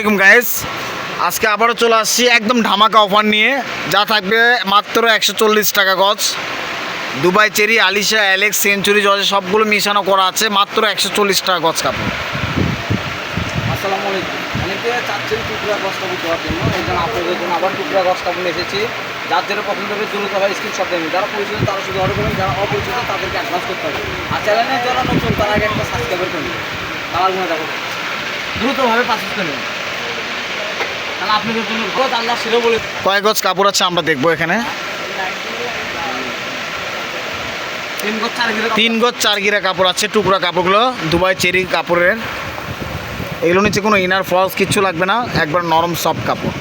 আলাইকুম গাইস আজকে আবারও চলে আসছি একদম ধামাকা অফার নিয়ে। যা থাকবে মাত্র একশো চল্লিশ টাকা গজ। Dubai cherry, Alisha Alex century জজে সবগুলো মিশানো করা আছে। মাত্র একশো চল্লিশ টাকা গজ কাপড়। আসসালামু আলাইকুম। অনেকে চাচ্ছেন কাপড় দেওয়ার জন্য। এই জন্য জন্য আবার কাপড় এসেছি। যার দেবেন যারা তারা শুধু তাদেরকে অ্যাডভান্স করতে হবে। আর আগে নেবেন তাহলে আপনাদের জন্য গজ আল্লাহ সেরে বলে কয় গজ কাপড় আছে আমরা দেখব এখানে? তিন গজ চার গিরে কাপড় আছে টুকরা কাপড়গুলো দুবাই চেরি কাপড়ের। এগুলো নিচে কোনো ইনার ফলস কিচ্ছু লাগবে না একবার নরম সফট কাপড়।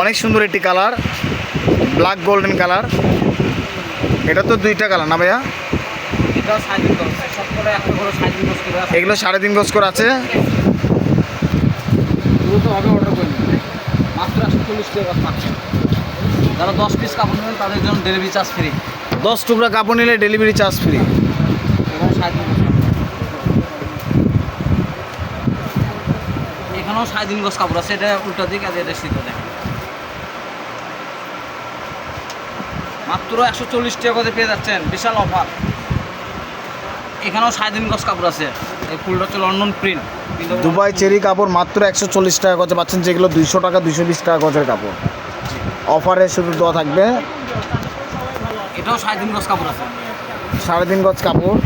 অনেক সুন্দর একটি কালার ব্ল্যাক গোল্ডেন কালার। এটা তো দুইটা কালার না ভাইয়া? এগুলো সাড়ে তিন গজ করে আছে। দ্রুতভাবে অর্ডার করে নেবেন মাত্র একশো চল্লিশ টাকা। পাচ্ছেন যারা দশ পিস কাপড় নেবেন তাদের জন্য ডেলিভারি চার্জ ফ্রি দশ টুকরা কাপড় নিলে ডেলিভারি চার্জ ফ্রি এবং সাড়ে এখানেও সাড়ে তিন গজ কাপড় আছে এটা উল্টা দিক আর এটা শীত দেখ মাত্র একশো চল্লিশ টাকা করে পেয়ে যাচ্ছেন বিশাল অফার। এখানেও সাড়ে তিন গজ কাপড় আছে। এই ফুলটা হচ্ছে লন্ডন প্রিন্ট। দুবাই চেরি কাপড় মাত্র একশো চল্লিশ টাকা গজে পাচ্ছেন যেগুলো দুইশো টাকা দুইশো বিশ টাকা গজের কাপড়। অফারে শুধু দেওয়া থাকবে। এটাও সাড়ে তিন গজ কাপড় আছে। সাড়ে তিন গজ কাপড়।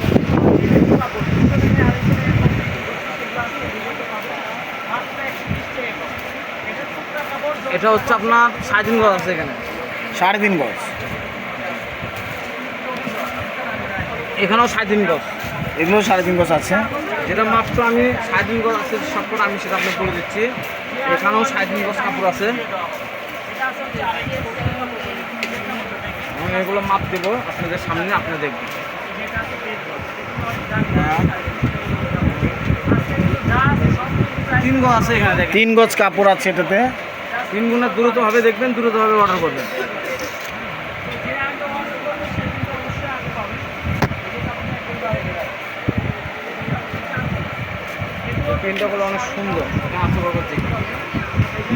এটা হচ্ছে আপনার সাড়ে তিন গজ আছে এখানে। সাড়ে তিন গজ। এখানেও সাড়ে তিন গজ। এগুলো সাড়ে তিন গজ আছে। যেটা মাত্র আমি সাড়ে তিন গজ আছে সবকটা আমি সেটা আপনাকে বলে দিচ্ছি। এখানেও সাড়ে তিন গজ কাপড় আছে। আমি এগুলো মাপ দেবো আপনাদের সামনে আপনি দেখবেন। তিন গজ আছে এখানে তিন গজ কাপড় আছে এটাতে। তিন গুণে দ্রুতভাবে দেখবেন দ্রুতভাবে অর্ডার করবেন। পেনটাগুলো অনেক সুন্দর।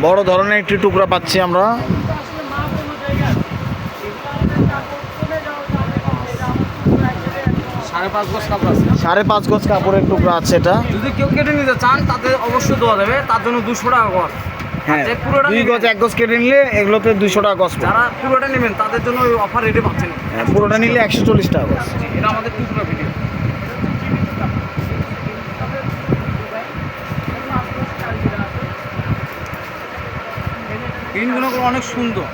বড় ধরনের একটি টুকরা পাচ্ছি আমরা। সাড়ে পাঁচ গজ কাপড়ের টুকরা আছে এটা। যদি কেউ কেটে নিতে চান তাতে অবশ্যই দেওয়া যাবে। তার জন্য দুশো টাকা গজ। হ্যাঁ দুই গজ এক গজ কেটে নিলে এগুলোতে দুইশো টাকা গজ পড়বে। যারা পুরোটা নেবেন তাদের জন্য ওই অফার রেটে পাচ্ছেন। হ্যাঁ, পুরোটা নিলে একশো চল্লিশ টাকা গজ। এটা আমাদের টুকরা ভিডিও পিনগুলো অনেক সুন্দর।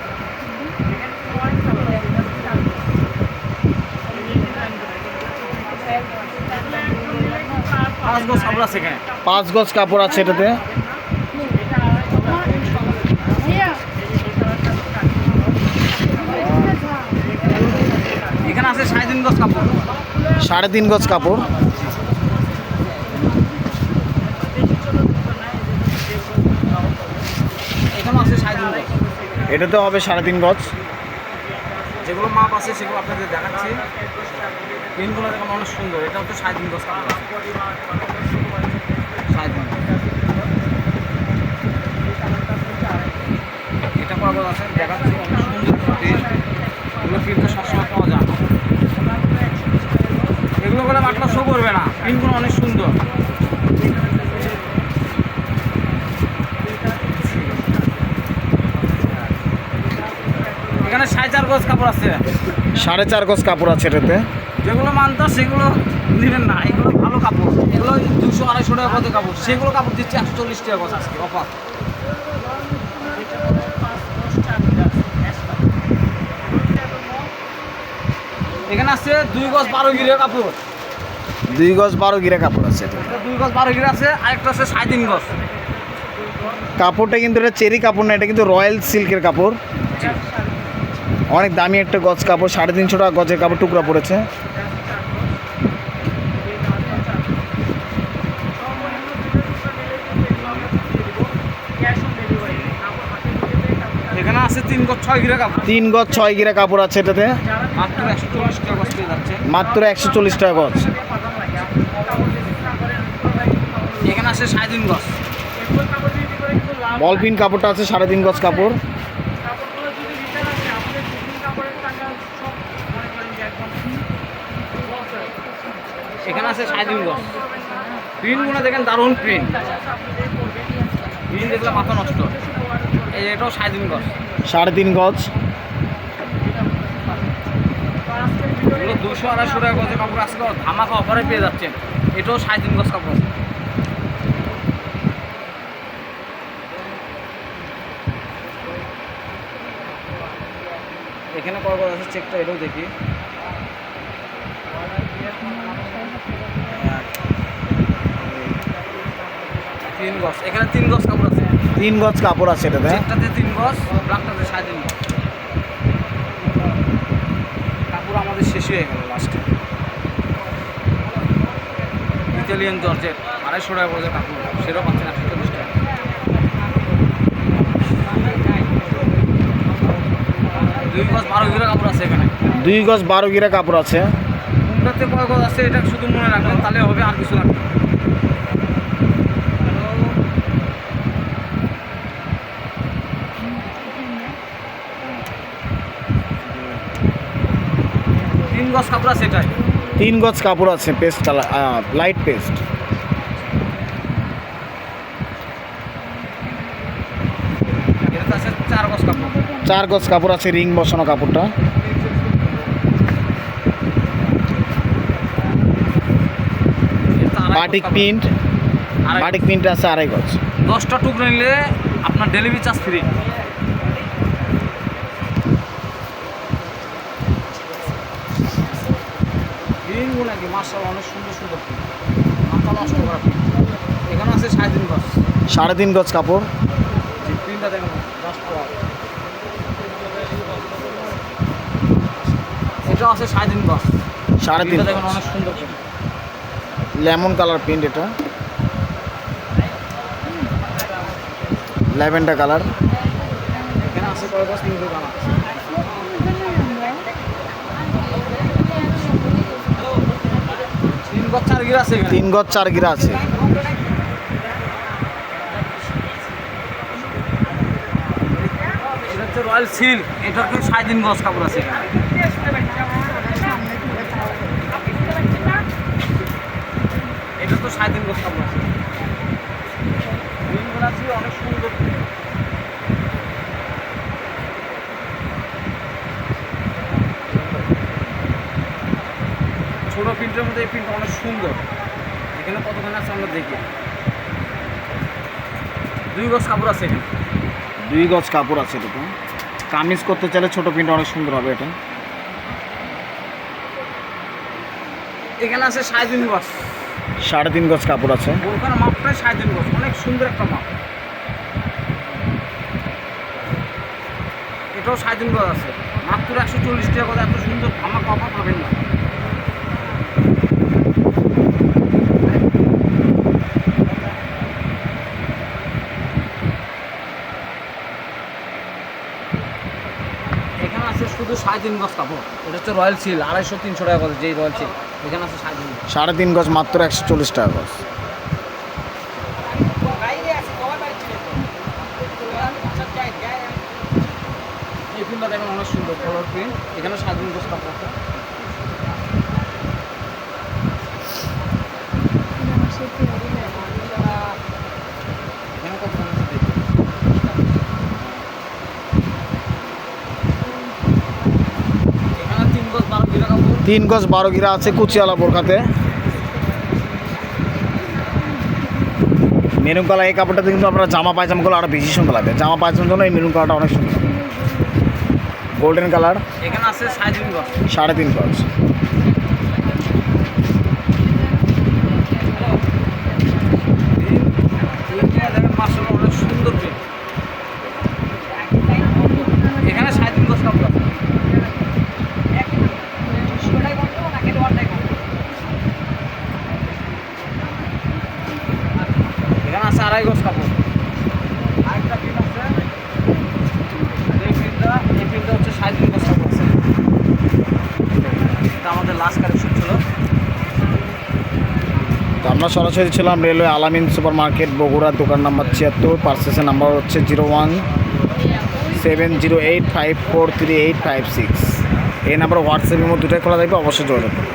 পাঁচ গজ কাপড় আছে এখানে। পাঁচ গজ কাপড় আছে এটাতে। এখানে আছে সাড়ে তিন গজ কাপড়। সাড়ে তিন গজ কাপড় এখানে আছে সাড়ে তিন গজ এটাতে হবে সাড়ে তিন গজ। যেগুলো মাপ আছে সেগুলো আপনাদের দেখাচ্ছি। পিনগুলো দেখুন, অনেক সুন্দর। এটা হচ্ছে সাড়ে তিন গজ। সাড়ে এটা আছে সুন্দর এগুলো সবসময় পাওয়া যায়। এগুলো বলে মাঠটা শো করবে না। প্রিন্টগুলো অনেক সুন্দর এখানে সাড়ে চার গজ কাপড় আছে। সাড়ে চার গজ কাপড় আছে এটাতে? যেগুলো মানতো সেগুলো নেবেন না। এগুলো ভালো কাপড়। এগুলো দুশো আড়াইশো টাকা কত কাপড়। সেগুলো কাপড় দিচ্ছে একশো চল্লিশ টাকা গজ আজকে অফার। এখানে আছে দুই গজ বারো গিরে কাপড়। দুই গজ বারো গিরা কাপড় আছে দুই গজ বারো গিরে আছে আরেকটা আছে সাড়ে তিন গজ। কাপড়টা কিন্তু এটা চেরি কাপড় না এটা কিন্তু রয়্যাল সিল্কের কাপড়। অনেক দামি একটা গজ কাপড় সাড়ে তিনশো টাকা গজের কাপড় টুকরা পড়েছে। এখানে আছে তিন গজ ছয় গিরে কাপড়। তিন গজ ছয় গিরা কাপড় আছে এটাতে। মাত্র একশো চল্লিশ টাকা গজ পেয়ে যাচ্ছে। মাত্র একশো চল্লিশ টাকা গজ। এখানে আছে সাড়ে তিন গজ। বল কাপড়টা আছে সাড়ে তিন গজ কাপড় এখানে আছে সাড়ে তিন গজ প্রিন্টগুলো দেখেন দারুণ প্রিন্ট প্রিন্ট দেখলে মাথা নষ্ট। এই এটাও সাড়ে তিন গজ। সাড়ে তিন গজ। এগুলো দুশো আড়াইশো টাকা গজের কাপড়। আজকে ধামাকা অফারে পেয়ে যাচ্ছেন। এটাও সাড়ে তিন গজ কাপড়। আছে এখানে কয় গজ আছে? চেকটা এটাও দেখি। তিন গজ। এখানে তিন গজ কাপড় আছে। তিন গজ কাপড় আছে এটাতে চেকটাতে তিন গজ ব্ল্যাকটাতে সাড়ে তিন গজ। কাপড় আমাদের শেষ হয়ে গেল লাস্টে ইতালিয়ান জর্জেট আড়াইশো টাকা করে কাপড়। সেটাও পাচ্ছেন একশো চল্লিশ টাকা। দুই গজ বারো কিলো কাপড় আছে এখানে। দুই গজ বারো গিরা কাপড় আছে। কোনটাতে কয় গজ আছে এটা শুধু মনে রাখবেন তাহলে হবে আর কিছু লাগবে গজ কাপড় আছে এটাই? তিন গজ কাপড় আছে পেস্ট লাইট পেস্ট চার গজ কাপড়। চার গজ কাপড় আছে রিং বসানো কাপড়টা। বাটিক প্রিন্ট বাটিক প্রিন্ট আছে আড়াই গজ দশটা টুকরো নিলে আপনার ডেলিভারি চার্জ ফ্রি গ্রিনগুলো নাকি? মার্শাল অনেক সুন্দর সুন্দর print। মাথা নষ্ট করা। এখানে আছে সাড়ে তিন গজ। সাড়ে তিন গজ কাপড়। যে প্রিন্টটা দেখেন জাস্ট এটা আছে সাড়ে তিন গজ। সাড়ে তিন দেখেন অনেক সুন্দর লেমন কালার প্রিন্ট এটা। Lavender colour. এখানে আছে কয় গজ তিনশো দানা তিন গজ চার গিরা আছে। রয়্যাল সিল্ক এটা কি সাড়ে তিন গজ কাপড় আছে। এটা তো সাড়ে তিন গজ কাপড় আছে গ্রিনগুলো আছে অনেক সুন্দর ছোট প্রিন্টের মধ্যে এই প্রিন্টটা অনেক সুন্দর। এখানে কতখানি আছে আমরা দেখি। দুই গজ কাপড় আছে এখানে দুই গজ কাপড় আছে এটাতে কামিজ করতে চাইলে ছোট প্রিন্ট অনেক সুন্দর হবে এটা। এখানে আছে সাড়ে তিন গজ। সাড়ে তিন গজ কাপড় আছে। ওখানে মাপটাই সাড়ে তিন গজ। অনেক সুন্দর একটা মাপ। এটাও সাড়ে তিন গজ আছে। মাত্র একশো চল্লিশ টাকা করে এত সুন্দর ধামাক অফার পাবেন না এখানে আছে শুধু সাড়ে তিন গজ কাপড় এটা হচ্ছে রয়্যাল সিল আড়াইশো তিনশো টাকা গজ যেই রয়্যাল সিল। এখানে আছে সাড়ে তিন সাড়ে তিন গজ মাত্র একশো চল্লিশ টাকা গজ। এই প্রিন্টটা দেখেন অনেক সুন্দর কালার প্রিন্ট এখানে স্বাধীন গজ কাপড় আছে। এখানে কত দাম আছে দেখি। এখানে তিন গজ বারো কিলো কাপড় তিন গজ বারো ঘিরা আছে কুচিয়ালা বোরখাতে। মেরুন কালার এই কাপড়টাতে কিন্তু আপনারা জামা পায়জামাগুলো আরও বেশি সুন্দর লাগে। জামা পায়জামার জন্য এই মেরুন কালারটা অনেক সুন্দর। Golden colour. এখানে আছে সাড়ে তিন গজ সাড়ে তিন গজ প্রিন্টটা দেখেন মার্শাল অনেক সুন্দর প্রিন্ট এখানে সাড়ে তিন গজ কাপড় আছে এখানে আছে আড়াই গজ কাপড় আরেকটা প্রিন্ট আছে এই প্রিন্টটা এই প্রিন্টটা হচ্ছে সাড়ে তিন গজ কাপড় আছে এটা আমাদের লাস্ট কালেকশন ছিল তো আমরা সরাসরি ছিলাম রেলওয়ে আলামিন সুপার মার্কেট বগুড়া, দোকান নাম্বার ছিয়াত্তর, পার্সেসের নাম্বার হচ্ছে zero one seven zero eight five four three eight five six. এই নাম্বার হোয়াটসঅ্যাপের মধ্যে দুটাই খোলা থাকবে, অবশ্যই যোগাযোগ করুন।